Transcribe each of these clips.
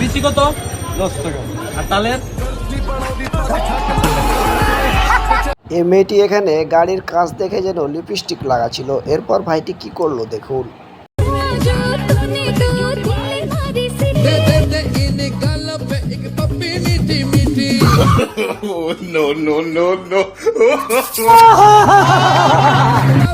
বিচি কত? দশ টাকা। আর তালের? এই মেয়েটি এখানে গাড়ির কাজ দেখে যেন লিপস্টিক লাগা ছিল এরপর ভাইটি কি করল দেখুন। oh, No, no, no, no.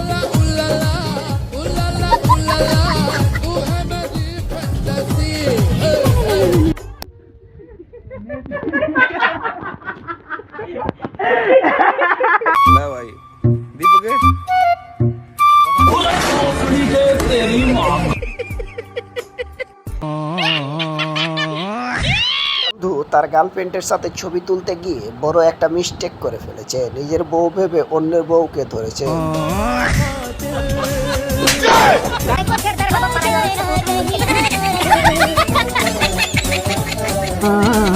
তার গার্লফ্রেন্ডের সাথে ছবি তুলতে গিয়ে বড় একটা মিস্টেক করে ফেলেছে। নিজের বউ ভেবে অন্যের বউকে ধরেছে।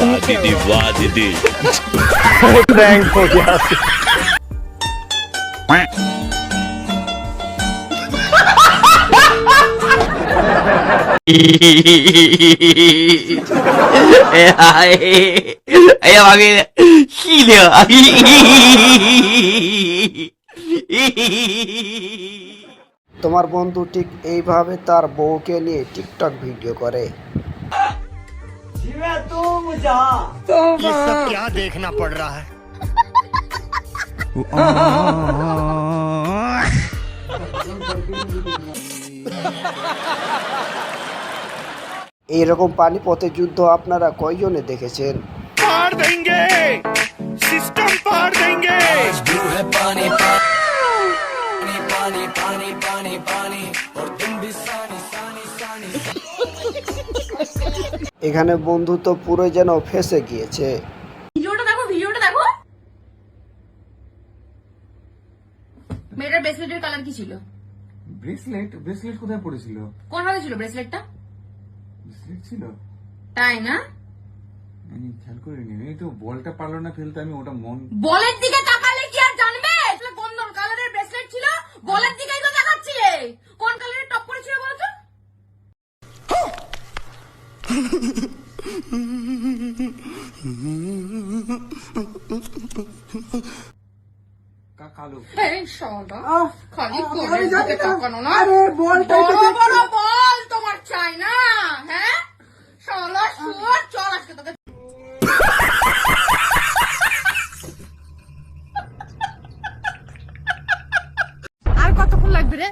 বাহ দিদি বাহ দিদি ব্যাংক পড়ে আছে 哎呀妈逼，细的！তোমার বন্ধু ঠিক এইভাবে তার বউকে নিয়ে টিকটক ভিডিও করে। এইরকম পানিপথে যুদ্ধ আপনারা কয়জনে দেখেছেন এখানে বন্ধু তো পুরো যেন ফেসে গিয়েছে। ভিডিওটা দেখো ভিডিওটা দেখো। মেয়েটার ব্রেসলেটের কালার কি ছিল? ব্রেসলেট ব্রেসলেট কোথায় পড়েছিল? কোন হাতে ছিল ব্রেসলেটটা ব্রেসলেট ছিল? তাই না? আমি খেয়াল করিনি। এই তো বলটা পারল না ফেলতে আমি ওটা মন বলের দিকে তাকালে কি আর জানবে আসলে কোন কালারের ব্রেসলেট ছিল বলের দিকেই তো দেখাচ্ছিলে কোন কালারের টপ করেছিল বলতো কা- কালো এই শালা খালি বলের দিকে তাকানো না বড় বড় বল তোমার চাই না হ্যাঁ? শালা শুয়োর চল আজকে তোকে আর কতক্ষণ লাগবে রে?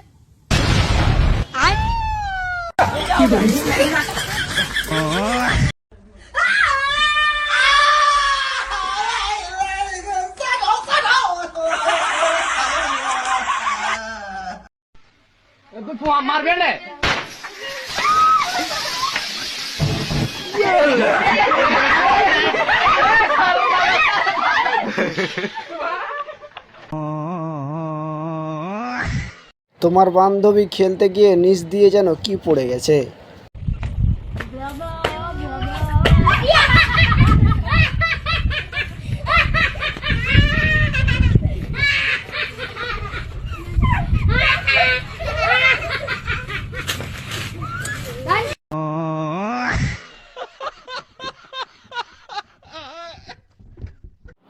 তোমার বান্ধবী খেলতে গিয়ে নিচ দিয়ে যেন কি পড়ে গেছে?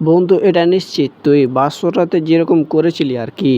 বন্ধু এটা নিশ্চিত। তুই বাসরাতে যেরকম করেছিলি আর কি।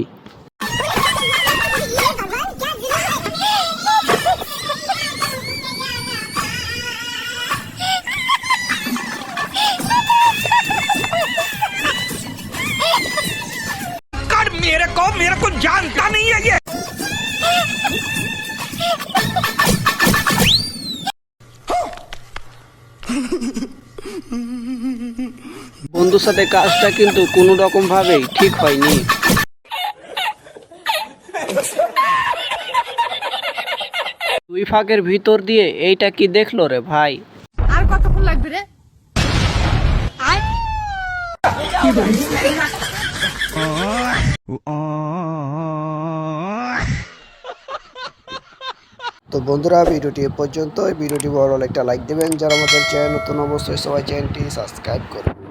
বন্ধুর সাথে কাজটা কিন্তু কোনো রকম ভাবেই ঠিক হয়নি। দুই ফাঁকের ভিতর দিয়ে এইটা কি দেখল রে ভাই? আর কতক্ষণ লাগবে রে? তো বন্ধুরা ভিডিওটি এ পর্যন্ত ভিডিওটি লাগলে একটা লাইক দেবেন। যারা আমাদের চ্যানেল নতুন অবশ্যই সবাই চ্যানেলটি সাবস্ক্রাইব করবেন।